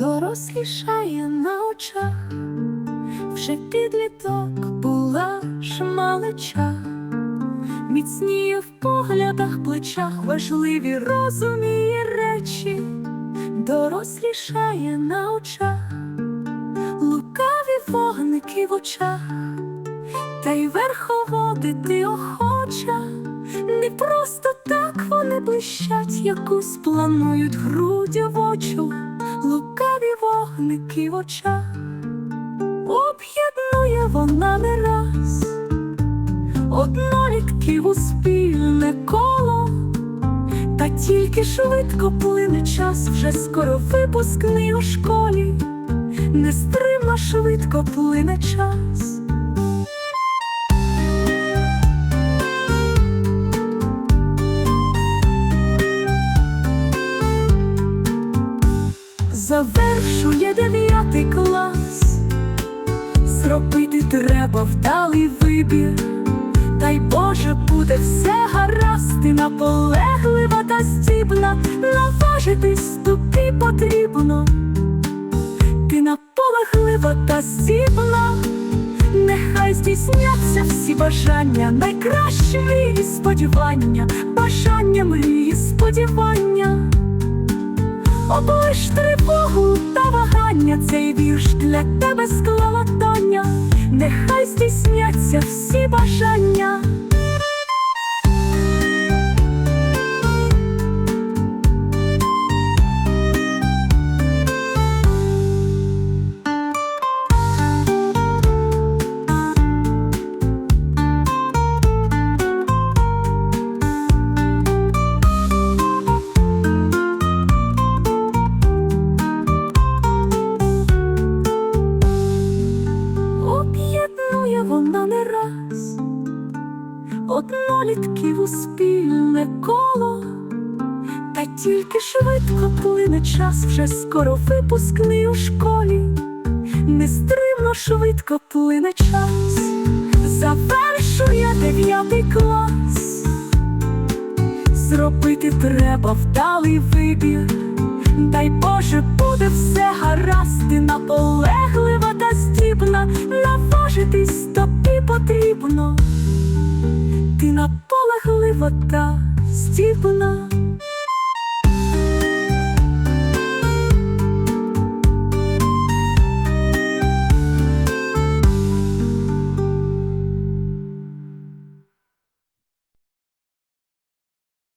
дорослішає на очах, вже підліток була ж малича, міцніє в поглядах, плечах важливі розуміє речі, дорослішає на очах, лукаві вогники в очах, та й верховодити охоча. Не просто так вони блищать, якусь планують грудя в очу, вогники в очах, об'єднує вона не раз, однолітків у спільне коло, та тільки швидко плине час, вже скоро випускний у школі, нестримно швидко плине час. Завершує дев'ятий клас, зробити треба вдалий вибір, та й Боже, буде все гаразд, ти наполеглива та здібна, наважитись тобі потрібно, ти наполеглива та здібна, нехай здійсняться всі бажання, найкращі мрії сподівання, бажання мрії сподівання. Облиш тривогу та вагання, цей вірш для тебе склала Тоня, нехай здійсняться всі Об'єднує вона не раз, однолітків у спільне коло, та тільки швидко плине час, вже скоро випускний у школі, нестримно швидко плине час, завершує дев'ятий клас, зробити треба вдалий вибір. Дай Боже, буде все гаразд, наполеглива та здібна, наважитись тобі потрібно, ти наполеглива та здібна.